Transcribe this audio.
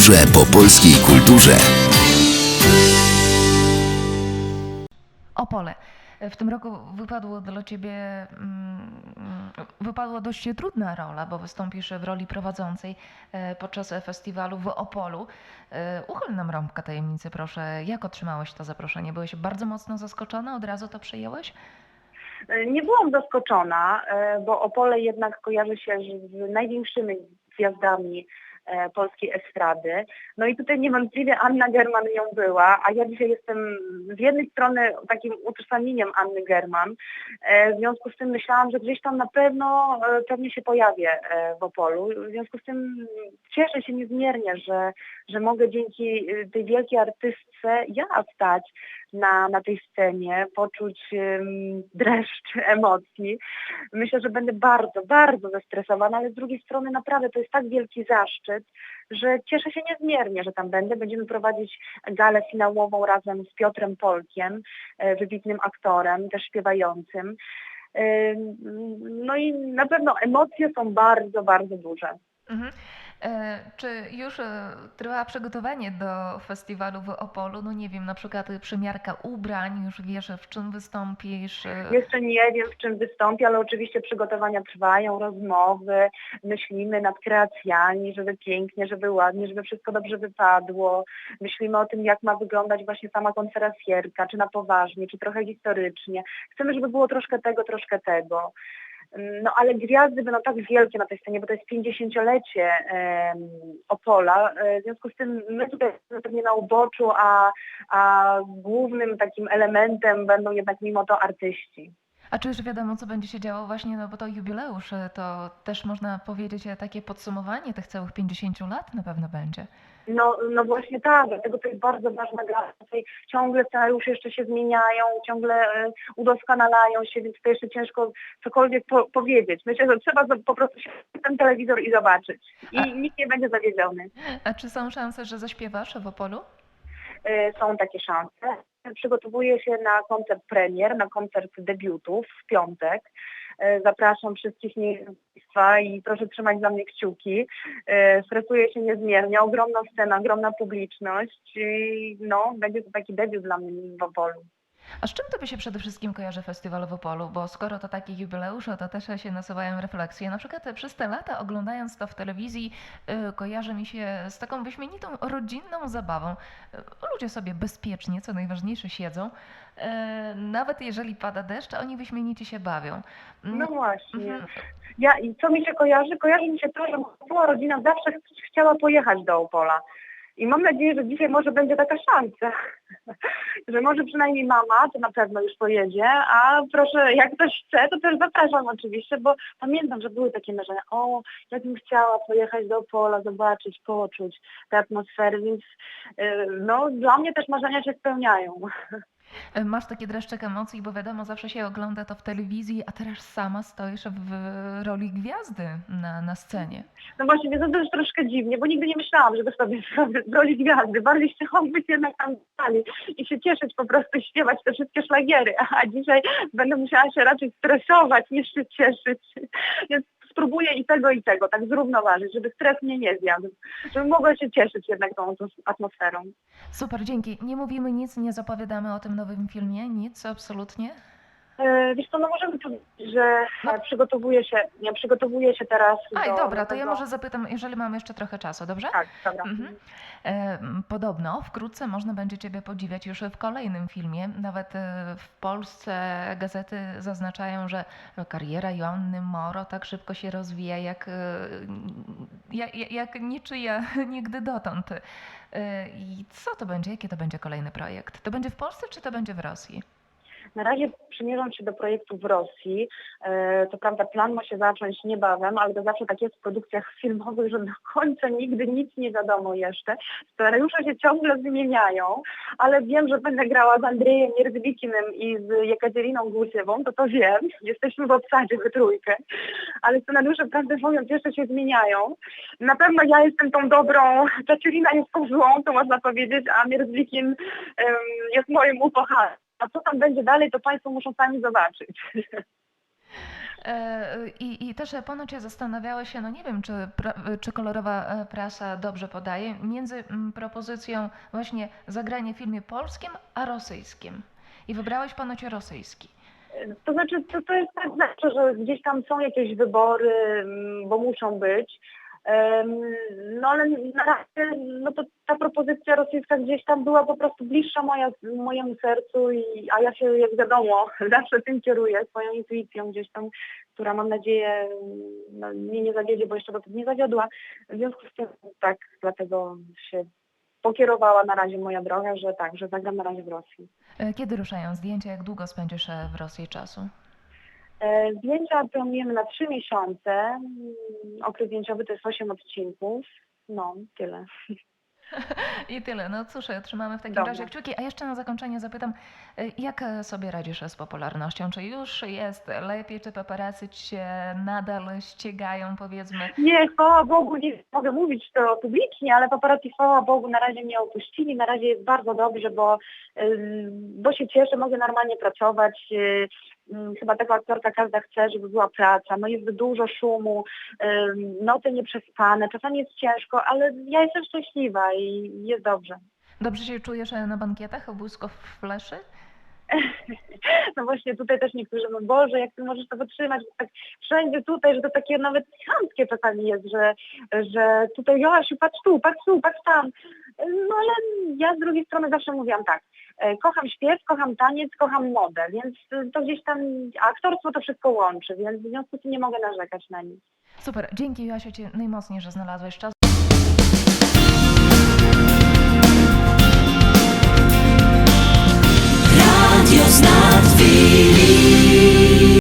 podróże po polskiej kulturze. Opole. W tym roku wypadło dla Ciebie, mm, wypadła dość trudna rola, bo wystąpisz w roli prowadzącej e, podczas festiwalu w Opolu. E, Uchyl nam rąbka tajemnicy, proszę. Jak otrzymałeś to zaproszenie? Byłeś bardzo mocno zaskoczona? Od razu to przyjęłeś? Nie byłam zaskoczona, e, bo Opole jednak kojarzy się z największymi gwiazdami e, polskiej estrady. No i tutaj niewątpliwie Anna German nią była, a ja dzisiaj jestem z jednej strony takim utożsamieniem Anny German. E, W związku z tym myślałam, że gdzieś tam na pewno e, pewnie się pojawię e, w Opolu. W związku z tym cieszę się niezmiernie, że, że mogę dzięki e, tej wielkiej artystce ja stać na, na tej scenie, poczuć um, dreszcz emocji. Myślę, że będę bardzo, bardzo zestresowana, ale z drugiej strony naprawdę to jest tak wielki zaszczyt, że cieszę się niezmiernie, że tam będę. Będziemy prowadzić galę finałową razem z Piotrem Polkiem, e, wybitnym aktorem, też śpiewającym. E, No i na pewno emocje są bardzo, bardzo duże. Mhm. E, Czy już e, trwa przygotowanie do festiwalu w Opolu? No nie wiem, na przykład przymiarka ubrań, już wiesz w czym wystąpisz? e, Jeszcze nie wiem, w czym wystąpię, ale oczywiście przygotowania trwają, rozmowy, myślimy nad kreacjami, żeby pięknie, żeby ładnie, żeby wszystko dobrze wypadło. Myślimy o tym, jak ma wyglądać właśnie sama konferencjerka, czy na poważnie, czy trochę historycznie. Chcemy, żeby było troszkę tego, troszkę tego. No ale gwiazdy będą tak wielkie na tej scenie, bo to jest 50-lecie em, Opola. E, W związku z tym my tutaj pewnie na uboczu, a, a głównym takim elementem będą jednak mimo to artyści. A czy już wiadomo, co będzie się działo właśnie, no bo to jubileusz, to też można powiedzieć takie podsumowanie tych całych 50 lat na pewno będzie. No, no właśnie tak, dlatego to jest bardzo ważna gra. Tutaj ciągle scenariusze jeszcze się zmieniają, ciągle e, udoskonalają się, więc to jeszcze ciężko cokolwiek po, powiedzieć. Myślę, że trzeba po prostu się ten telewizor i zobaczyć. I A- nikt nie będzie zawiedziony. A czy są szanse, że zaśpiewasz w Opolu? E, Są takie szanse. Przygotowuję się na koncert premier, na koncert debiutów w piątek. E, Zapraszam wszystkich Państwa i proszę trzymać dla mnie kciuki. E, Stresuję się niezmiernie. Ogromna scena, ogromna publiczność. I no, będzie to taki debiut dla mnie w Opolu. A z czym tobie się przede wszystkim kojarzy festiwal w Opolu? Bo skoro to taki jubileusz, to też się nasuwają refleksje. Na przykład przez te lata oglądając to w telewizji y, kojarzy mi się z taką wyśmienitą rodzinną zabawą. Y, Ludzie sobie bezpiecznie, co najważniejsze, siedzą. Y, Nawet jeżeli pada deszcz, oni wyśmienicie się bawią. No właśnie. Mhm. Ja, I co mi się kojarzy? Kojarzy mi się to, że cała rodzina zawsze ch- chciała pojechać do Opola. I mam nadzieję, że dzisiaj może będzie taka szansa, że może przynajmniej mama to na pewno już pojedzie, a proszę, jak ktoś chce, to też zapraszam oczywiście, bo pamiętam, że były takie marzenia, o, jak bym chciała pojechać do Opola, zobaczyć, poczuć tę atmosferę, więc yy, no dla mnie też marzenia się spełniają. Y, Masz takie dreszczyk emocji, bo wiadomo, zawsze się ogląda to w telewizji, a teraz sama stoisz w roli gwiazdy na, na scenie. No właśnie, więc to też troszkę dziwnie, bo nigdy nie myślałam, żeby sobie w roli gwiazdy. Bardziej chciałam być jednak tam i się cieszyć po prostu, śpiewać te wszystkie szlagiery. A dzisiaj będę musiała się raczej stresować niż się cieszyć. Więc spróbuję i tego, i tego, tak zrównoważyć, żeby stres mnie nie zjadł. Żebym mogła się cieszyć jednak tą atmosferą. Super, dzięki. Nie mówimy nic, nie zapowiadamy o tym nowym filmie, nic, absolutnie. E, Wiesz co, no możemy powiedzieć, że No. przygotowuję się, ja przygotowuję się teraz Aj, do... dobra, to ja może zapytam, jeżeli mam jeszcze trochę czasu, dobrze? Tak, dobra. Mhm. E, Podobno wkrótce można będzie Ciebie podziwiać już w kolejnym filmie. Nawet w Polsce gazety zaznaczają, że kariera Joanny Moro tak szybko się rozwija, jak, jak, jak niczyja nigdy dotąd. I co to będzie? Jaki to będzie kolejny projekt? To będzie w Polsce, czy to będzie w Rosji? Na razie przymierzam się do projektu w Rosji. E, Co prawda plan ma się zacząć niebawem, ale to zawsze tak jest w produkcjach filmowych, że do końca nigdy nic nie wiadomo jeszcze. Scenariusze się ciągle zmieniają, ale wiem, że będę grała z Andrzejem Mierzwikinem i z Jekateriną Gusiewą, to to wiem. Jesteśmy w obsadzie we trójkę. Ale scenariusze, prawdę mówiąc, jeszcze się zmieniają. Na pewno ja jestem tą dobrą, Katerina jest tą złą, to można powiedzieć, a Mierzwikin em, jest moim ukochanym. A co tam będzie dalej, to Państwo muszą sami zobaczyć. E, I, I też ponoć zastanawiała się, no nie wiem, czy, czy kolorowa e, prasa dobrze podaje, między mm, propozycją właśnie zagrania w filmie polskim, a rosyjskim. I wybrałeś ponoć rosyjski. To znaczy, to, to jest tak zawsze, że gdzieś tam są jakieś wybory, mm, bo muszą być. No ale na razie no to ta propozycja rosyjska gdzieś tam była po prostu bliższa moja, mojemu sercu, i, a ja się jak wiadomo zawsze tym kieruję, swoją intuicją gdzieś tam, która mam nadzieję no, mnie nie zawiedzie, bo jeszcze dotąd nie zawiodła. W związku z tym tak, dlatego się pokierowała na razie moja droga, że tak, że zagram na razie w Rosji. E, Kiedy ruszają zdjęcia? Jak długo spędzisz e, w Rosji czasu? E, Zdjęcia planujemy na trzy miesiące. Mm, Okres zdjęciowy to jest 8 odcinków. No, tyle. I tyle. No cóż, e, trzymamy w takim Dobra. razie kciuki. A jeszcze na zakończenie zapytam, e, jak sobie radzisz z popularnością? Czy już jest lepiej, czy paparazzi cię nadal ścigają, powiedzmy? Nie, chwała Bogu, nie mogę mówić to publicznie, ale paparazzi chwała Bogu na razie mnie opuścili. Na razie jest bardzo dobrze, bo, bo się cieszę, mogę normalnie pracować. Ym, Chyba taka aktorka każda chce, żeby była praca. No jest dużo szumu, noce nieprzespane, czasami jest ciężko, ale ja jestem szczęśliwa i jest dobrze. Dobrze się czujesz e, na bankietach błysku fleszy? No właśnie tutaj też niektórzy mówią, Boże, jak ty możesz to wytrzymać, tak wszędzie tutaj, że to takie nawet chamskie czasami jest, że, że tutaj Joasiu, patrz tu, patrz tu, patrz tam. No ale ja z drugiej strony zawsze mówiłam tak, e, kocham śpiew, kocham taniec, kocham modę, więc to gdzieś tam aktorstwo to wszystko łączy, więc w związku z tym nie mogę narzekać na nic. Super, dzięki Joasiu Ci najmocniej, że znalazłeś czas. Radiosnatvili.